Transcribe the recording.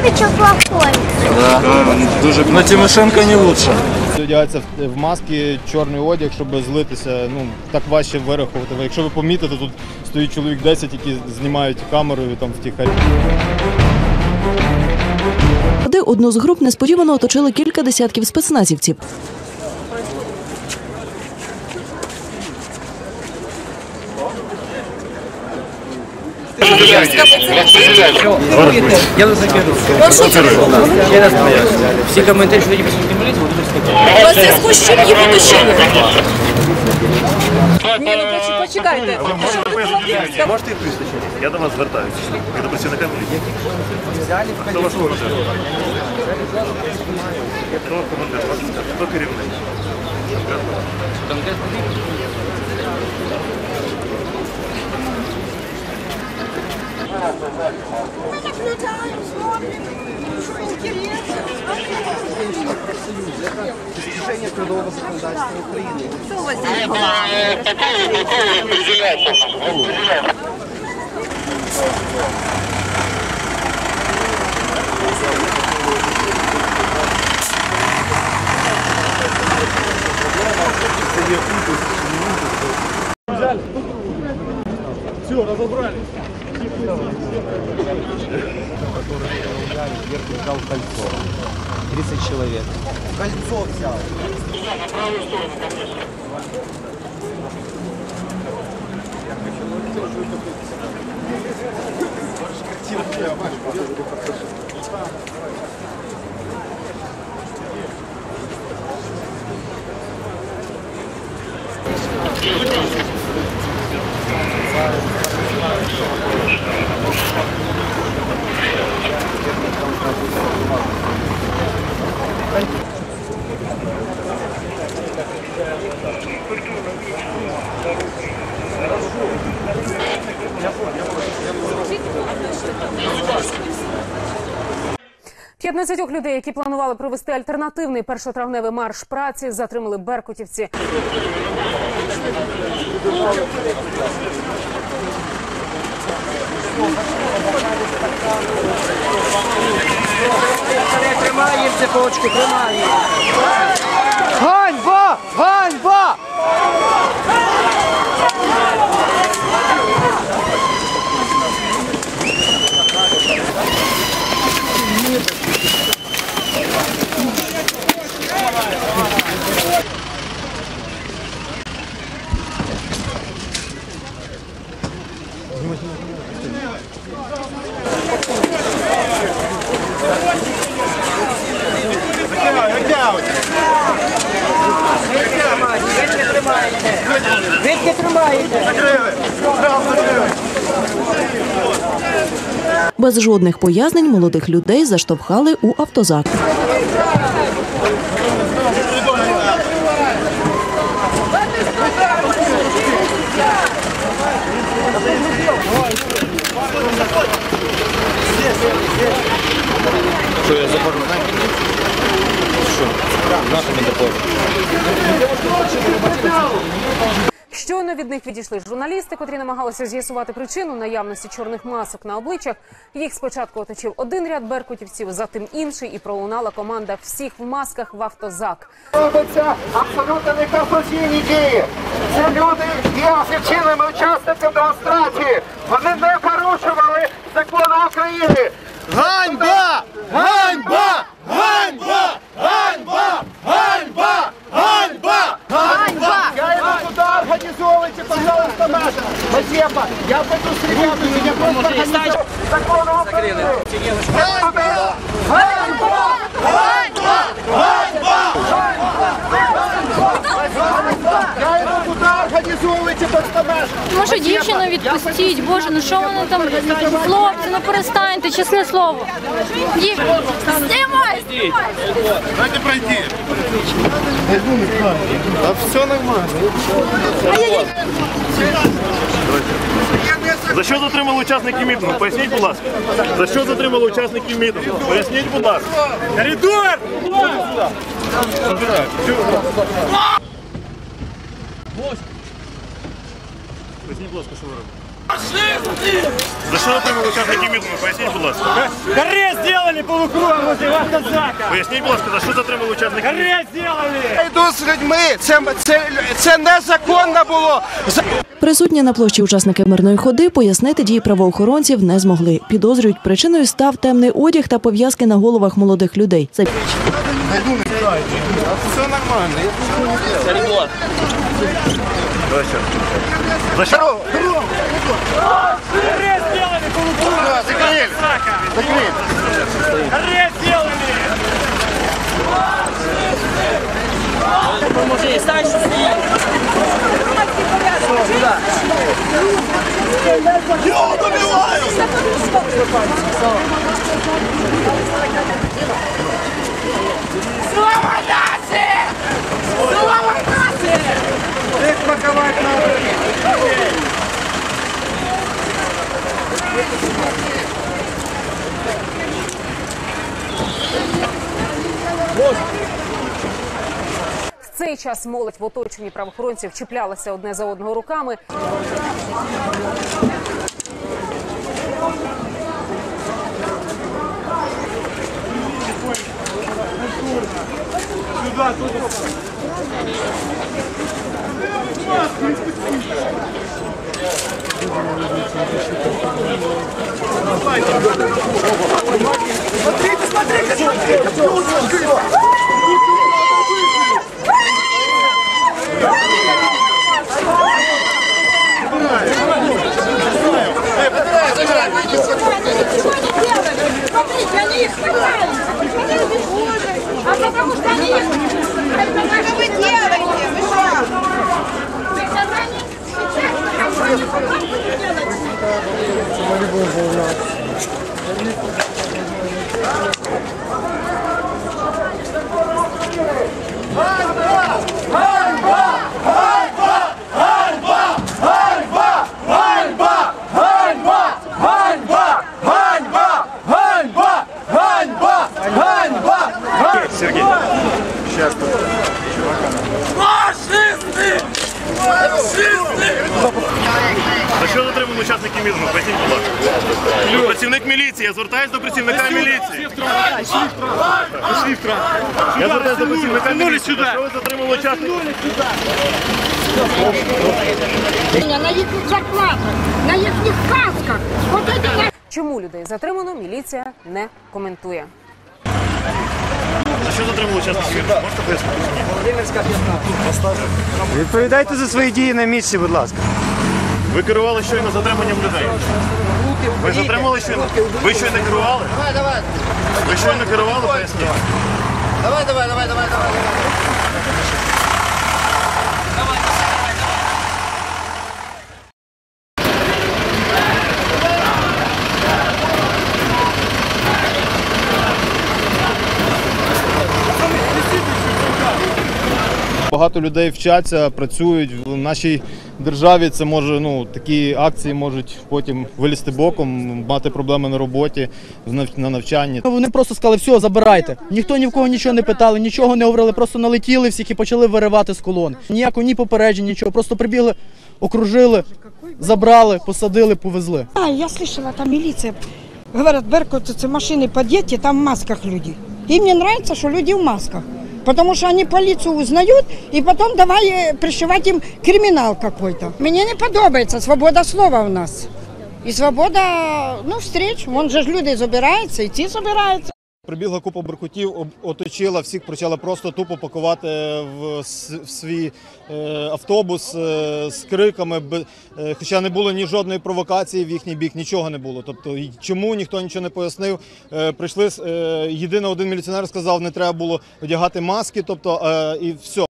что плохой. Дуже но Тимошенко не лучше. Одягаються в- в маски, чорний одяг, щоб злитися. Ну так важче вирахувати. Якщо ви помітите, тут стоїть чоловік 10, які знімають камерою там втіхарі. Де одну з груп несподівано оточили кілька десятків спецназівців. Я не закину. Ще раз поясню. Всі коментарі, що ви присутні поліції, будуть скидати. У зв'язку з чим їх уточили? Ні, ну поч- почекайте. Можете і прізвище? Я до вас звертаюся. Я до працівника міліції. Хто ваш командир? Хто командир? Достижение трудового законодательства Украины. Такое, такое, который на вверх взял кольцо. 30 человек. Кольцо взял. Да, на правую сторону, конечно. Thank you. 15 людей, які планували провести альтернативний першотравневий марш праці, затримали беркутівці. Thank. Тримаємо цепочку, тримаємо. Ганьба! Ганьба! Без жодних пояснень молодих людей заштовхали у автозак. Що я заборонив? Що? Нахуй не допомогу. Щойно від них відійшли журналісти, котрі намагалися з'ясувати причину наявності чорних масок на обличчях. Їх спочатку оточив один ряд беркутівців, затим інший, і пролунала команда всіх в масках в автозак. робиться абсолютно неконституційні дії. Ці люди є офіційними учасниками демонстрації. Вони не порушували закону України. Ганьба! Ганьба! Ганьба! Ганьба! Ганьба! Ганьба! Ганьба! Я иду туда, организовывайте, пожалуйста, наши. Спасибо. Я пойду с ребятами, я просто организую закону України. Ганьба! Ганьба! Ганьба! Я иду туда, организовывайте просто наши. Може дівчину відпустіть, боже, ну що вони там? Хлопці, ну перестаньте, чесне слово. Знімай, знімай! Дайте пройти. А все нормально. За що затримали учасників мітингу? Поясніть, будь ласка. За що затримали учасників мітингу? Поясніть, будь ласка. Коридор! Забирай. Поясніть, будь ласка, що ви робите? За що затримали учасників мітингу? Поясніть, будь ласка. Каре сделали полукругом возле автозака! Поясніть, будь ласка, за що затримали учасників мітингу? Каре сделали! Я йду з людьми. Це, це, це незаконно було. За- Присутні на площі учасники мирної ходи пояснити дії правоохоронців не змогли. Підозрюють, причиною став темний одяг та пов'язки на головах молодих людей. Це За що? Каре сделали полукругом! Каре сделали! В цей час молодь в оточенні правоохоронців чіплялася одне за одного руками. Смотрите, ничего, они ничего не делали. Смотрите, они их хватали. Они не боже. А потому что они их... Как вы делаете? Вы что? Сейчас они... Сейчас они покупку не делают. Смотри, был волна. Thank you. За що затримали учасників мітингу? Поясніть, будь ласка. Працівник міліції, я звертаюсь до працівника міліції. Я звертаюсь до працівника міліції. Що ви затримали учасників? На их зарплатах, на это на Чому людей затримано, міліція не коментує. За що затримали учасників? Можете пояснити? Відповідайте за свої дії на місці, будь ласка. Ви керували щойно затриманням людей. Ви затримали щойно? Ви щойно керували? Давай, давай. Ви щойно керували? Поясніть. Давай, давай, давай, давай, давай. Багато людей вчаться, працюють в нашій державі. Це може ну такі акції можуть потім вилізти боком, мати проблеми на роботі, в нав- на навчанні. Вони просто сказали, все, забирайте. Ніхто ні в кого нічого не питали, нічого не говорили, просто налетіли всіх і почали виривати з колон. Ніякого ні попереджень, нічого. Просто прибігли, окружили, забрали, посадили, повезли. А, я слышала, там милиция. Говорят, Беркут, это машины подъедьте, там в масках люди. Им не нравится, что люди в масках. Потому что они полицию узнают, и потом давай э, пришивать им криминал какой-то. Мне не подобается свобода слова у нас. І свобода, ну, встреч. Вон же ж люди збираються, і ті забираються. Прибігла купа беркутів, оточила всіх, почала просто тупо пакувати в, свій е, автобус е, з криками. б е, хоча не було ні жодної провокації в їхній бік, нічого не було. Тобто, чому ніхто нічого не пояснив. Прийшли єдине один міліціонер сказав, не треба було одягати маски, тобто і все.